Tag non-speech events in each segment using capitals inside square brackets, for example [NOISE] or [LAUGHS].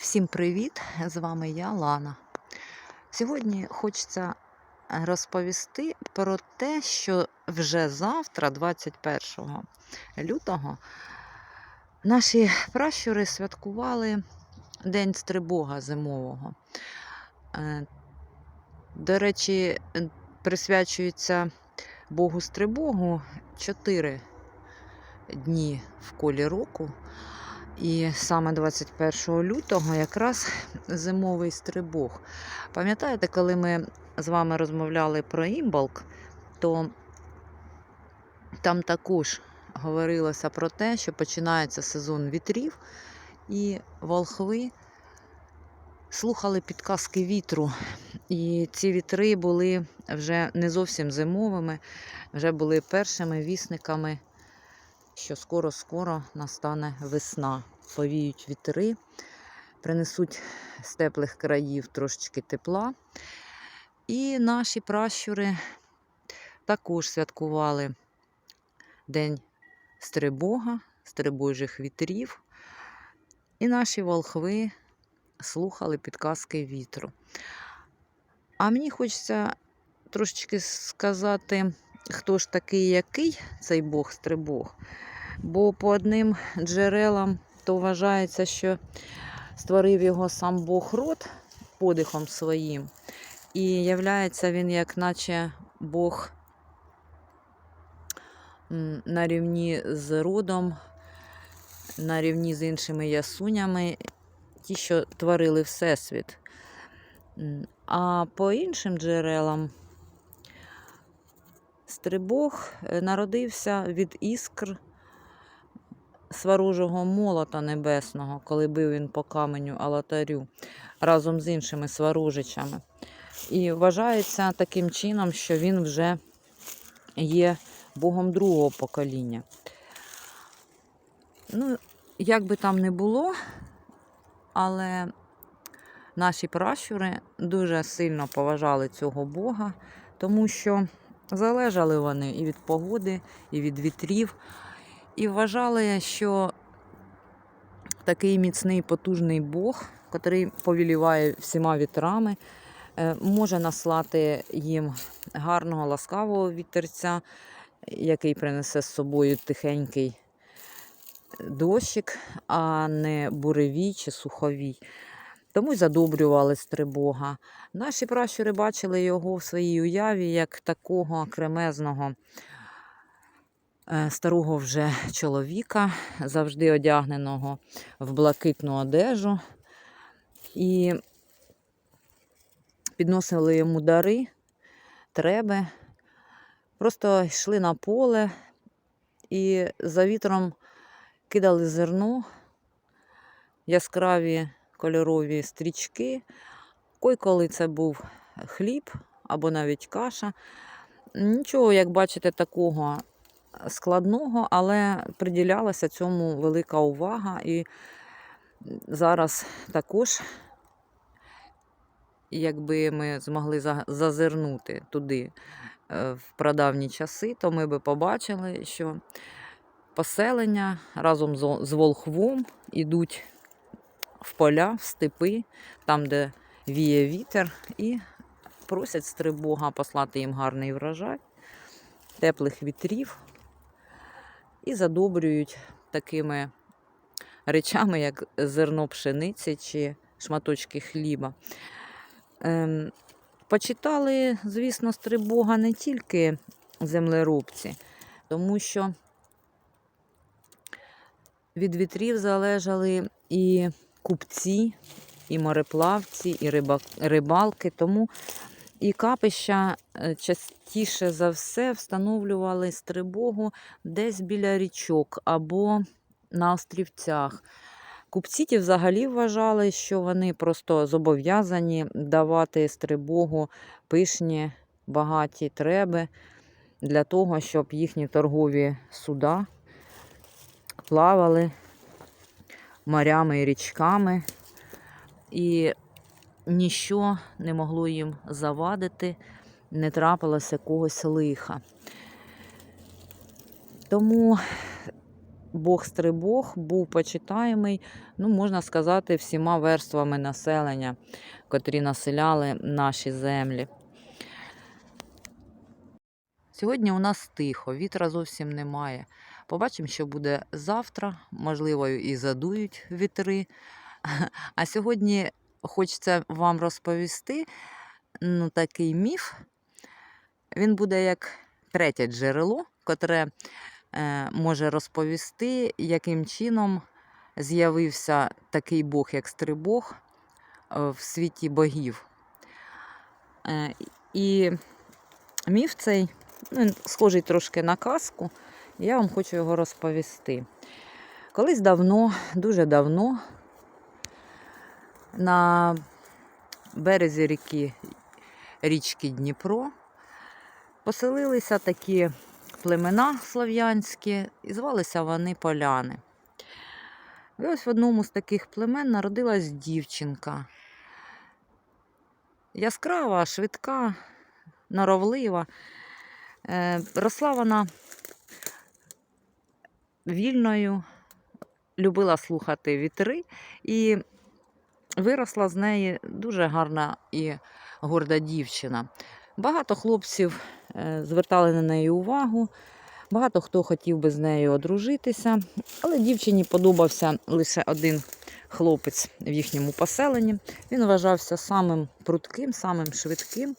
Всім привіт! З вами я, Лана. Сьогодні хочеться розповісти про те, що вже завтра, 21 лютого, наші пращури святкували День Стрибога зимового. Е, До речі, присвячується Богу Стрибогу 4 дні в колі року. І саме 21 лютого якраз зимовий стрибог. Пам'ятаєте, коли ми з вами розмовляли про імбалк, то там також говорилося про те, що починається сезон вітрів, і волхви слухали підказки вітру. І ці вітри були вже не зовсім зимовими, вже були першими вісниками що скоро-скоро настане весна. Повіють вітри, принесуть з теплих країв трошечки тепла. І наші пращури також святкували День Стрибога, Стрибожих вітрів. І наші волхви слухали підказки вітру. А мені хочеться трошечки сказати, хто ж такий, який цей Бог Стрибог. Бо по одним джерелам то вважається, що створив його сам Бог род подихом своїм. І являється він, як наче Бог на рівні з родом, на рівні з іншими ясунями, ті, що творили Всесвіт. А по іншим джерелам Стрибог е, народився від іскр сварожого молота небесного, коли бив він по каменю Алатарю разом з іншими сварожичами. І вважається таким чином, що він вже є богом другого покоління. Ну, як би там не було, але наші пращури дуже сильно поважали цього Бога, тому що залежали вони і від погоди, і від вітрів. І вважали, що такий міцний потужний Бог, який повіліває всіма вітрами, е, може наслати їм гарного ласкавого вітерця, який принесе з собою тихенький дощик, а не буревій чи суховій. Тому й задобрювали стрибога. Наші пращури бачили його в своїй уяві як такого кремезного Е, старого вже чоловіка, завжди одягненого в блакитну одежу. І підносили йому дари, треби, просто йшли на поле і за вітром кидали зерно, яскраві кольорові стрічки. Кой коли це був хліб або навіть каша. Нічого, як бачите, такого складного, але приділялася цьому велика увага. І зараз також, якби ми змогли зазирнути туди е, в прадавні часи, то ми би побачили, що поселення разом з волхвом ідуть в поля, в степи, там, де віє вітер, і просять стрибога послати їм гарний врожай, теплих вітрів і задобрюють такими речами, як зерно пшениці чи шматочки хліба. Ем, Почитали, звісно, стрибога не тільки землеробці, тому що від вітрів залежали і купці, і мореплавці, і рибалки. Тому і капища е, частіше за все встановлювали стрибогу десь біля річок або на острівцях. Купці ті взагалі вважали, що вони просто зобов'язані давати стрибогу пишні багаті треби для того, щоб їхні торгові суда плавали морями і річками. І ніщо не могло їм завадити, не трапилося когось лиха. Тому Бог стрибог був почитаємий, ну, можна сказати, всіма верствами населення, котрі населяли наші землі. Сьогодні у нас тихо, вітра зовсім немає. Побачимо, що буде завтра. Можливо, і задують вітри. [LAUGHS] А сьогодні хочеться вам розповісти ну, такий міф. Він буде як третє джерело, котре е, може розповісти, яким чином з'явився такий Бог, як Стрибог, в світі богів. Е, і міф цей ну, він схожий трошки на казку, я вам хочу його розповісти. Колись давно, дуже давно, на березі ріки річки Дніпро поселилися такі племена слов'янські, і звалися вони поляни. І ось в одному з таких племен народилась дівчинка. Яскрава, швидка, норовлива. Е, Росла вона вільною, любила слухати вітри і виросла з неї дуже гарна і горда дівчина. Багато хлопців е, звертали на неї увагу, багато хто хотів би з нею одружитися, але дівчині подобався лише один хлопець в їхньому поселенні. Він вважався самим прутким, самим швидким,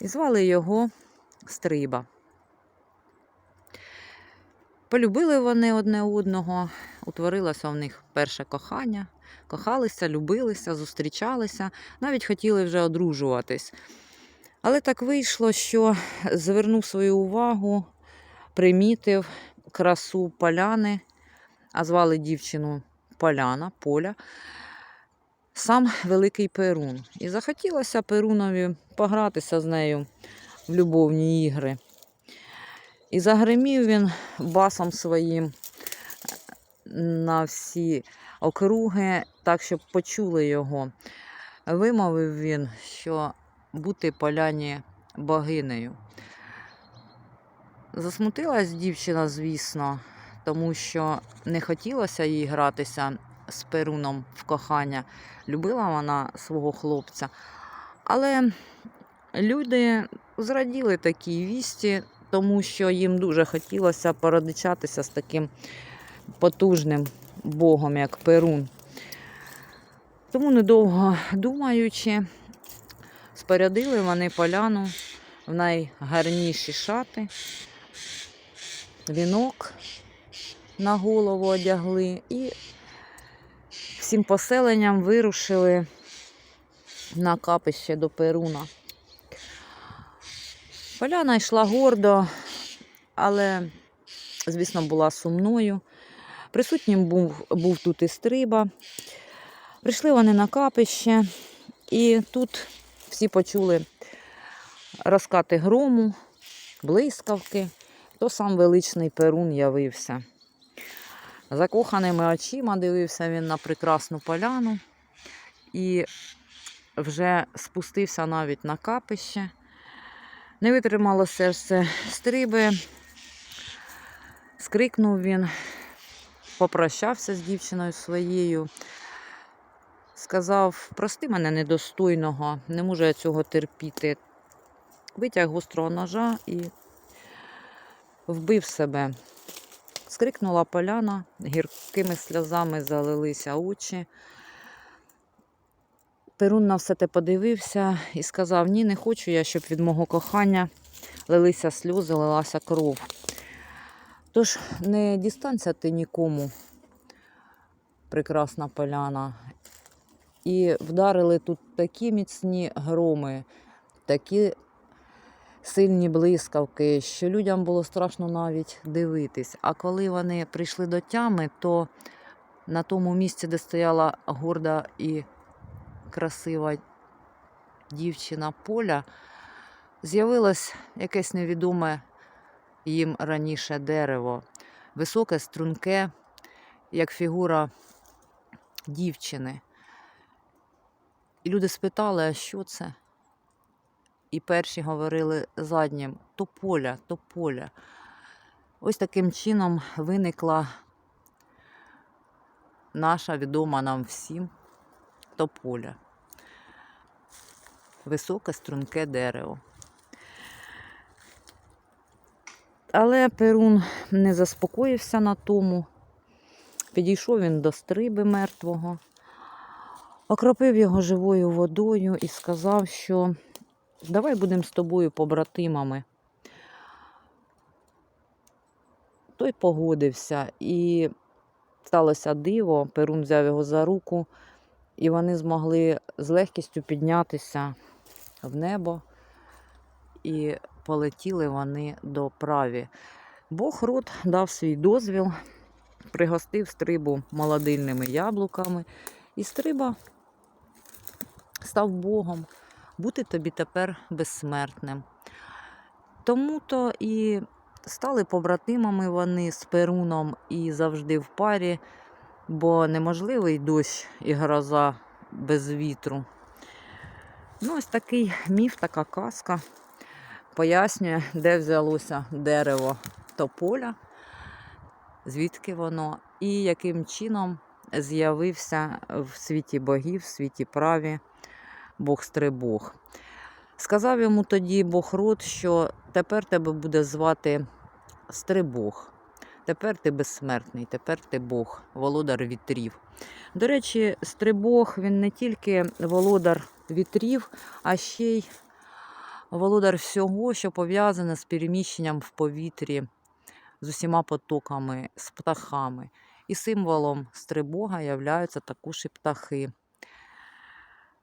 і звали його Стриба. Полюбили вони одне одного, утворилося в них перше кохання, кохалися, любилися, зустрічалися, навіть хотіли вже одружуватись. Але так вийшло, що звернув свою увагу, примітив красу поляни, а звали дівчину Поляна, Поля, сам великий Перун. І захотілося Перунові погратися з нею в любовні ігри. І загримів він басом своїм на всі округи, так, щоб почули його. Вимовив він, що бути поляні богинею. Засмутилась дівчина, звісно, тому що не хотілося їй гратися з Перуном в кохання. Любила вона свого хлопця. Але люди зраділи такій вісті, тому що їм дуже хотілося породичатися з таким потужним богом, як Перун. Тому, недовго думаючи, спорядили вони поляну в найгарніші шати, вінок на голову одягли і всім поселенням вирушили на капище до Перуна. Поляна йшла гордо, але, звісно, була сумною. Присутнім був, був тут і стриба. Прийшли вони на капище, і тут всі почули розкати грому, блискавки, то сам величний Перун явився. Закоханими очима дивився він на прекрасну поляну і вже спустився навіть на капище. Не витримало серце стриби, скрикнув він, попрощався з дівчиною своєю, сказав: прости мене недостойного, не можу я цього терпіти. Витяг гострого ножа і вбив себе. Скрикнула поляна, гіркими сльозами залилися очі. Перун на все те подивився і сказав: Ні, не хочу я, щоб від мого кохання лилися сльози, лилася кров. Тож не дістанься ти нікому, прекрасна поляна. І вдарили тут такі міцні громи, такі сильні блискавки, що людям було страшно навіть дивитись. А коли вони прийшли до тями, то на тому місці, де стояла горда і красива дівчина поля, з'явилось якесь невідоме їм раніше дерево, високе, струнке, як фігура дівчини. І люди спитали, а що це? І перші говорили заднім то поля, то поля. Ось таким чином виникла наша відома нам всім тополя. Високе струнке дерево. Але Перун не заспокоївся на тому. Підійшов він до стриби мертвого, окропив його живою водою і сказав, що давай будемо з тобою побратимами. Той погодився і сталося диво. Перун взяв його за руку, і вони змогли з легкістю піднятися в небо, і полетіли вони до праві. Бог род дав свій дозвіл, пригостив стрибу молодильними яблуками, і стриба став Богом. Бути тобі тепер безсмертним. Тому то і стали побратимами вони з Перуном і завжди в парі, бо неможливий дощ і гроза без вітру. Ну, ось такий міф, така казка пояснює, де взялося дерево тополя, звідки воно і яким чином з'явився в світі богів, в світі праві Бог Стрибог. Сказав йому тоді Бог род, що тепер тебе буде звати Стрибог. Тепер ти безсмертний, тепер ти Бог, володар вітрів. До речі, Стрибог він не тільки володар вітрів, а ще й володар всього, що пов'язане з переміщенням в повітрі, з усіма потоками, з птахами. І символом Стрибога являються також і птахи.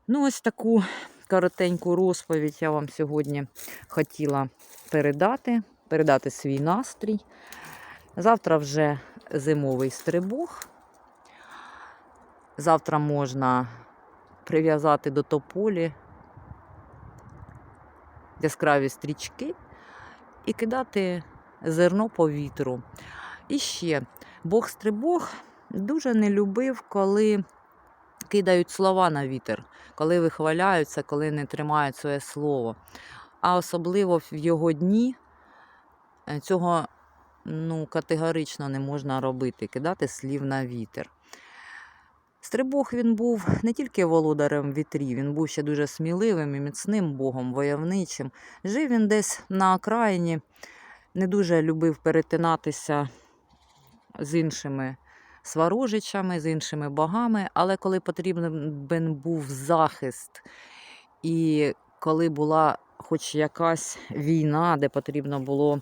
Ну, ось таку коротеньку розповідь я вам сьогодні хотіла передати, передати свій настрій. Завтра вже зимовий стрибог. Завтра можна прив'язати до тополі яскраві стрічки і кидати зерно по вітру. І ще Бог стрибог дуже не любив, коли кидають слова на вітер, коли вихваляються, коли не тримають своє слово. А особливо в його дні е, цього ну, категорично не можна робити, кидати слів на вітер. Стрибог він був не тільки володарем вітрів, він був ще дуже сміливим і міцним богом, войовничим. Жив він десь на окраїні, не дуже любив перетинатися з іншими сварожичами, з іншими богами, але коли потрібен був захист, і коли була хоч якась війна, де потрібно було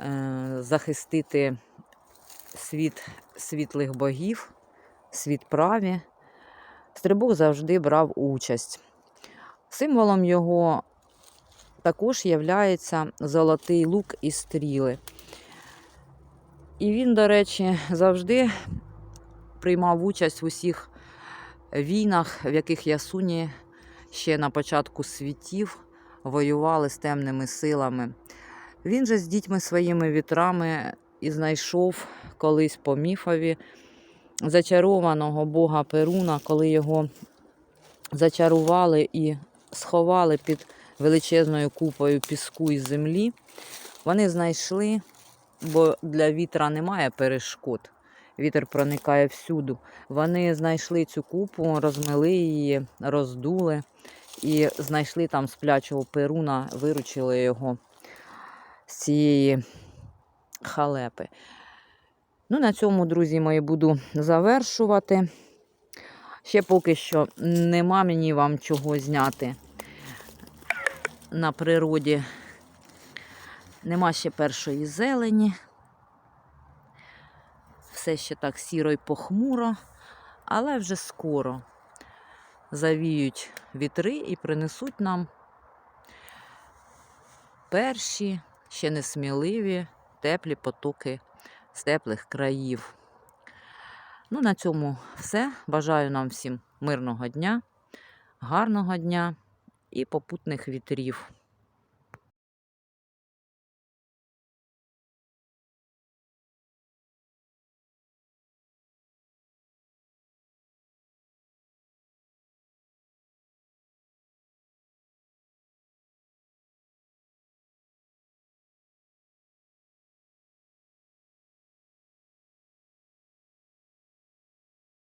е, захистити світ світлих богів, світ праві, Стрибок завжди брав участь. Символом його також являється золотий лук і стріли. І він, до речі, завжди приймав участь в усіх війнах, в яких ясуні ще на початку світів воювали з темними силами. Він же з дітьми своїми вітрами і знайшов колись по міфові зачарованого бога Перуна, коли його зачарували і сховали під величезною купою піску і землі. Вони знайшли, бо для вітра немає перешкод. Вітер проникає всюду. Вони знайшли цю купу, розмили її, роздули і знайшли там сплячого перуна, виручили його з цієї халепи. Ну, на цьому, друзі мої, буду завершувати. Ще поки що нема мені вам чого зняти на природі. Нема ще першої зелені. Все ще так сіро й похмуро, але вже скоро завіють вітри і принесуть нам перші, ще несміливі, теплі потоки з теплих країв. Ну, на цьому все. Бажаю нам всім мирного дня, гарного дня і попутних вітрів.